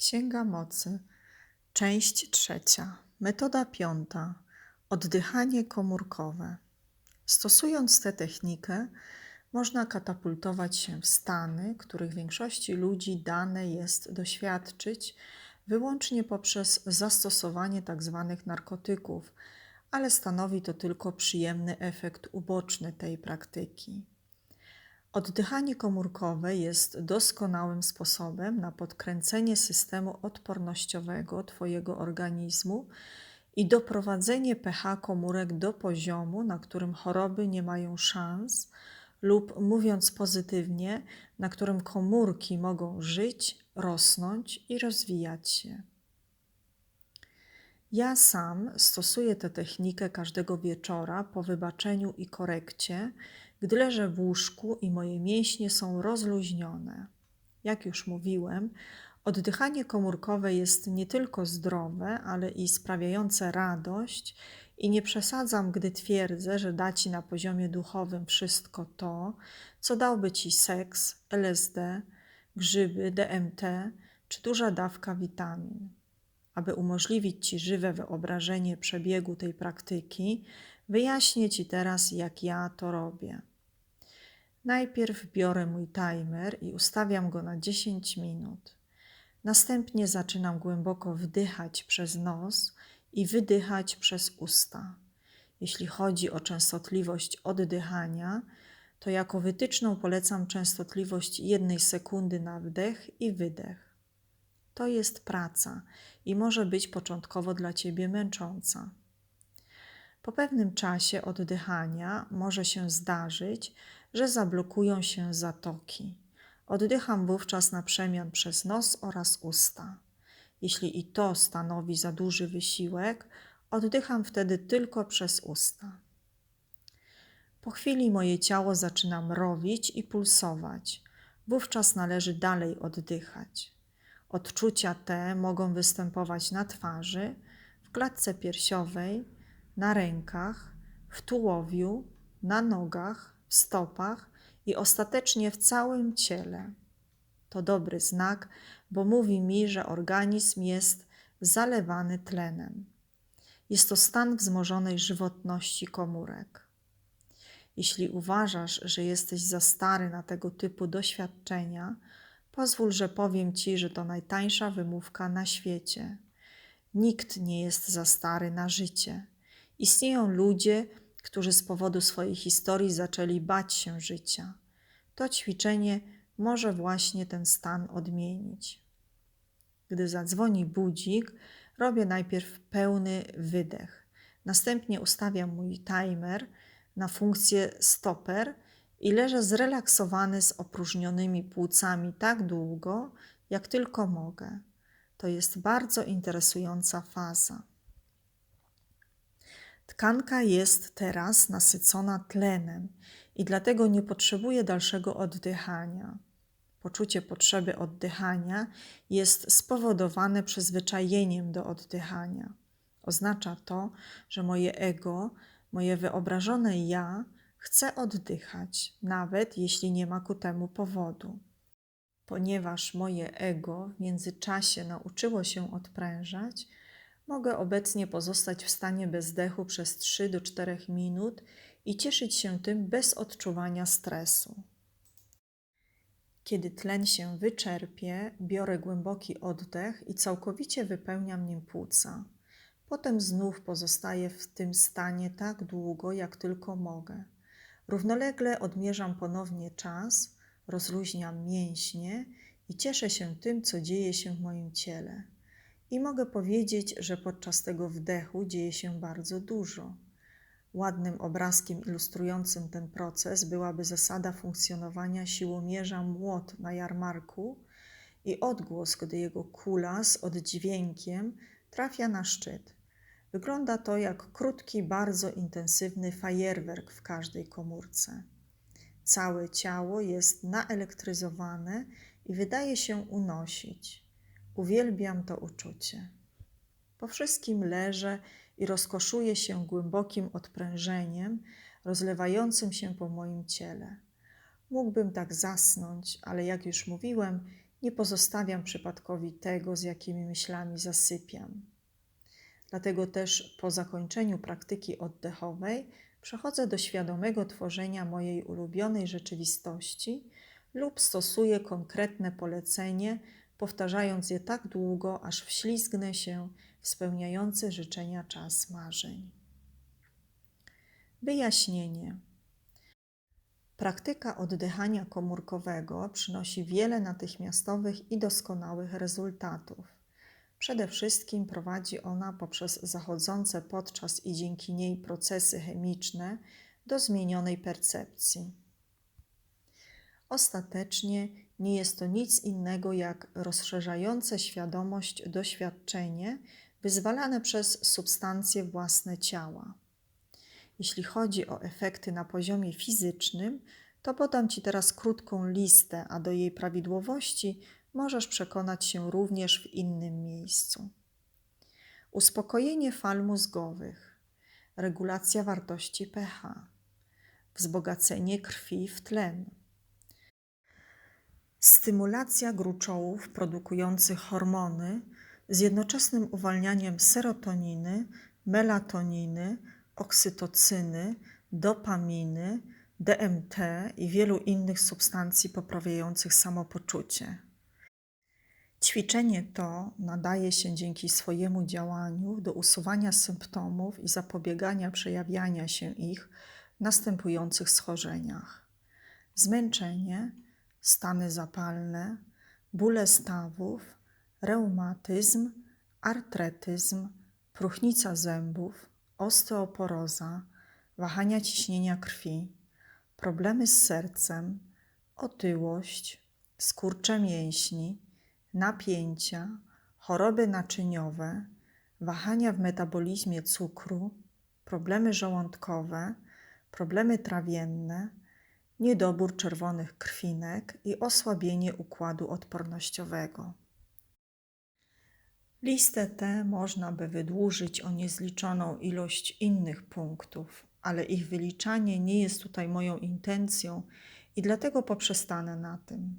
Księga Mocy, część trzecia, metoda piąta, oddychanie komórkowe. Stosując tę technikę, można katapultować się w stany, których większości ludzi dane jest doświadczyć wyłącznie poprzez zastosowanie tzw. Tak narkotyków, ale stanowi to tylko przyjemny efekt uboczny tej praktyki. Oddychanie komórkowe jest doskonałym sposobem na podkręcenie systemu odpornościowego Twojego organizmu i doprowadzenie pH komórek do poziomu, na którym choroby nie mają szans, lub mówiąc pozytywnie, na którym komórki mogą żyć, rosnąć i rozwijać się. Ja sam stosuję tę technikę każdego wieczora po wybaczeniu i korekcie, gdy leżę w łóżku i moje mięśnie są rozluźnione. Jak już mówiłem, oddychanie komórkowe jest nie tylko zdrowe, ale i sprawiające radość, i nie przesadzam, gdy twierdzę, że da ci na poziomie duchowym wszystko to, co dałby ci seks, LSD, grzyby, DMT czy duża dawka witamin. Aby umożliwić ci żywe wyobrażenie przebiegu tej praktyki, wyjaśnię ci teraz, jak ja to robię. Najpierw biorę mój timer i ustawiam go na 10 minut. Następnie zaczynam głęboko wdychać przez nos i wydychać przez usta. Jeśli chodzi o częstotliwość oddychania, to jako wytyczną polecam częstotliwość jednej sekundy na wdech i wydech. To jest praca i może być początkowo dla ciebie męcząca. Po pewnym czasie oddychania może się zdarzyć, że zablokują się zatoki. Oddycham wówczas na przemian przez nos oraz usta. Jeśli i to stanowi za duży wysiłek, oddycham wtedy tylko przez usta. Po chwili moje ciało zaczyna mrowić i pulsować. Wówczas należy dalej oddychać. Odczucia te mogą występować na twarzy, w klatce piersiowej, na rękach, w tułowiu, na nogach, w stopach i ostatecznie w całym ciele. To dobry znak, bo mówi mi, że organizm jest zalewany tlenem. Jest to stan wzmożonej żywotności komórek. Jeśli uważasz, że jesteś za stary na tego typu doświadczenia, pozwól, że powiem ci, że to najtańsza wymówka na świecie. Nikt nie jest za stary na życie. Istnieją ludzie, którzy z powodu swojej historii zaczęli bać się życia. To ćwiczenie może właśnie ten stan odmienić. Gdy zadzwoni budzik, robię najpierw pełny wydech. Następnie ustawiam mój timer na funkcję stoper i leżę zrelaksowany z opróżnionymi płucami tak długo, jak tylko mogę. To jest bardzo interesująca faza. Tkanka jest teraz nasycona tlenem i dlatego nie potrzebuje dalszego oddychania. Poczucie potrzeby oddychania jest spowodowane przyzwyczajeniem do oddychania. Oznacza to, że moje ego, moje wyobrażone ja chce oddychać, nawet jeśli nie ma ku temu powodu. Ponieważ moje ego w międzyczasie nauczyło się odprężać, mogę obecnie pozostać w stanie bezdechu przez 3 do 4 minut i cieszyć się tym bez odczuwania stresu. Kiedy tlen się wyczerpie, biorę głęboki oddech i całkowicie wypełniam nim płuca. Potem znów pozostaję w tym stanie tak długo, jak tylko mogę. Równolegle odmierzam ponownie czas, rozluźniam mięśnie i cieszę się tym, co dzieje się w moim ciele. I mogę powiedzieć, że podczas tego wdechu dzieje się bardzo dużo. Ładnym obrazkiem ilustrującym ten proces byłaby zasada funkcjonowania siłomierza młot na jarmarku i odgłos, gdy jego kula z oddźwiękiem trafia na szczyt. Wygląda to jak krótki, bardzo intensywny fajerwerk w każdej komórce. Całe ciało jest naelektryzowane i wydaje się unosić. Uwielbiam to uczucie. Po wszystkim leżę i rozkoszuję się głębokim odprężeniem, rozlewającym się po moim ciele. Mógłbym tak zasnąć, ale jak już mówiłem, Nie pozostawiam przypadkowi tego, z jakimi myślami zasypiam. Dlatego też po zakończeniu praktyki oddechowej przechodzę do świadomego tworzenia mojej ulubionej rzeczywistości lub stosuję konkretne polecenie, powtarzając je tak długo, aż wślizgnę się w spełniający życzenia czas marzeń. Wyjaśnienie. Praktyka oddychania komórkowego przynosi wiele natychmiastowych i doskonałych rezultatów. Przede wszystkim prowadzi ona poprzez zachodzące podczas i dzięki niej procesy chemiczne do zmienionej percepcji. Ostatecznie nie jest to nic innego jak rozszerzające świadomość doświadczenie wyzwalane przez substancje własne ciała. Jeśli chodzi o efekty na poziomie fizycznym, to podam Ci teraz krótką listę, a do jej prawidłowości możesz przekonać się również w innym miejscu. Uspokojenie fal mózgowych, regulacja wartości pH, wzbogacenie krwi w tlen, stymulacja gruczołów produkujących hormony z jednoczesnym uwalnianiem serotoniny, melatoniny, oksytocyny, dopaminy, DMT i wielu innych substancji poprawiających samopoczucie. Ćwiczenie to nadaje się dzięki swojemu działaniu do usuwania symptomów i zapobiegania przejawiania się ich w następujących schorzeniach: zmęczenie, stany zapalne, bóle stawów, reumatyzm, artretyzm, próchnica zębów, osteoporoza, wahania ciśnienia krwi, problemy z sercem, otyłość, skurcze mięśni, napięcia, choroby naczyniowe, wahania w metabolizmie cukru, problemy żołądkowe, problemy trawienne, niedobór czerwonych krwinek i osłabienie układu odpornościowego. Listę tę można by wydłużyć o niezliczoną ilość innych punktów, ale ich wyliczanie nie jest tutaj moją intencją i dlatego poprzestanę na tym.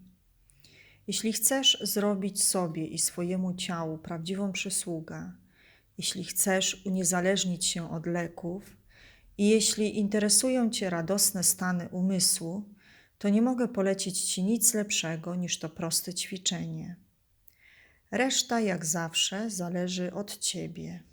Jeśli chcesz zrobić sobie i swojemu ciału prawdziwą przysługę, jeśli chcesz uniezależnić się od leków i jeśli interesują Cię radosne stany umysłu, to nie mogę polecić Ci nic lepszego niż to proste ćwiczenie. Reszta, jak zawsze, zależy od Ciebie.